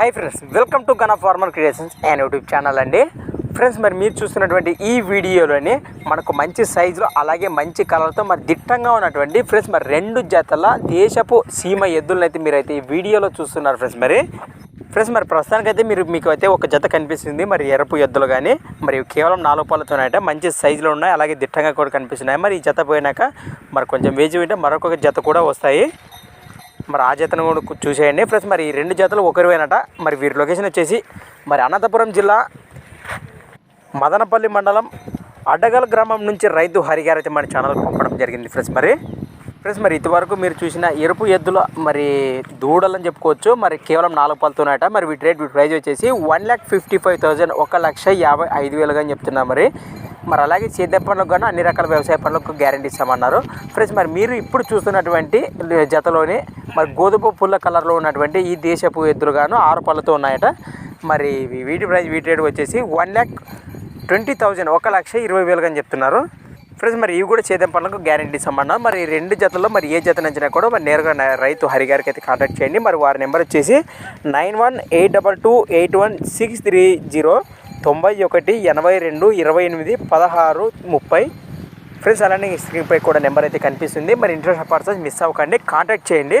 Hi friends welcome to Gana farmer creations and YouTube channel అండి. Friends మరి మీరు చూస్తున్నటువంటి ఈ వీడియోలోని మనకు మంచి సైజులో అలాగే మంచి కలర్తో మరి దిట్టంగా ఉన్నటువంటి ఫ్రెండ్స్ మరి రెండు జతల దేశపు సీమ ఎద్దులను అయితే మీరైతే ఈ వీడియోలో చూస్తున్నారు ఫ్రెండ్స్ మరి. ఫ్రెండ్స్ మరి ప్రస్తుతానికైతే మీరు మీకు అయితే ఒక జత కనిపిస్తుంది. మరి ఎరుపు ఎద్దులు కానీ మరి కేవలం నాలుగు పాలతోనైతే మంచి సైజులో ఉన్నాయి. అలాగే దిట్టంగా కూడా కనిపిస్తున్నాయి. మరి ఈ జత పోయినాక మరి కొంచెం వేచి ఉంటే మరొక జత కూడా వస్తాయి. మరి ఆ జతను కూడా చూసేయండి. ప్లస్ మరి ఈ రెండు జతలు ఒకరివేనట. మరి వీరి లొకేషన్ వచ్చేసి మరి అనంతపురం జిల్లా మదనపల్లి మండలం అడ్డగల్ గ్రామం నుంచి రైతు హరిగారు అయితే మన ఛానల్కి పంపడం జరిగింది ఫ్రెండ్స్ మరి. ఫ్రెండ్స్ మరి ఇంతవరకు మీరు చూసిన ఎరుపు ఎద్దుల మరి దూడలని చెప్పుకోవచ్చు. మరి కేవలం నాలుగు పళ్ళతోనట మరి వీటి రేట్ వీటి ప్రైజ్ వచ్చేసి one lakh fifty five thousand ఒక లక్ష యాభై ఐదు వేలుగా అని చెప్తున్నా మరి. మరి అలాగే చేతి పనులకు కానీ అన్ని రకాల వ్యవసాయ పనులకు గ్యారంటీ ఇస్తామన్నారు. ఫ్రెండ్స్ మరి మీరు ఇప్పుడు చూస్తున్నటువంటి జతలోని మరి గోధుమ పుల్ల కలర్లో ఉన్నటువంటి ఈ దేశపు ఎద్దులుగాను ఆరు పళ్ళతో ఉన్నాయట. మరి వీటి ప్రైస్ వీటి రేట్ వచ్చేసి వన్ ల్యాక్ ట్వంటీ థౌజండ్ ఒక లక్ష ఇరవై వేలుగా అని చెప్తున్నారు. ఫ్రెండ్స్ మరి ఇవి కూడా చేదం పనులకు గ్యారంటీ సంబంధం. మరి రెండు జతల్లో మరి ఏ జత నచ్చినా కూడా మరి నేరుగా రైతు హరి గారికి అయితే కాంటాక్ట్ చేయండి. మరి వారి నెంబర్ వచ్చేసి nine one eight double two eight one six three zero తొంభై ఒకటి ఎనభై రెండు ఇరవై ఎనిమిది పదహారు ముప్పై. ఫ్రెండ్స్ అలానే ఈ స్క్రీన్పై కూడా నెంబర్ అయితే కనిపిస్తుంది. మరి ఇంట్రెస్ట్ పర్సన్స్ మిస్ అవ్వకండి. కాంటాక్ట్ చేయండి.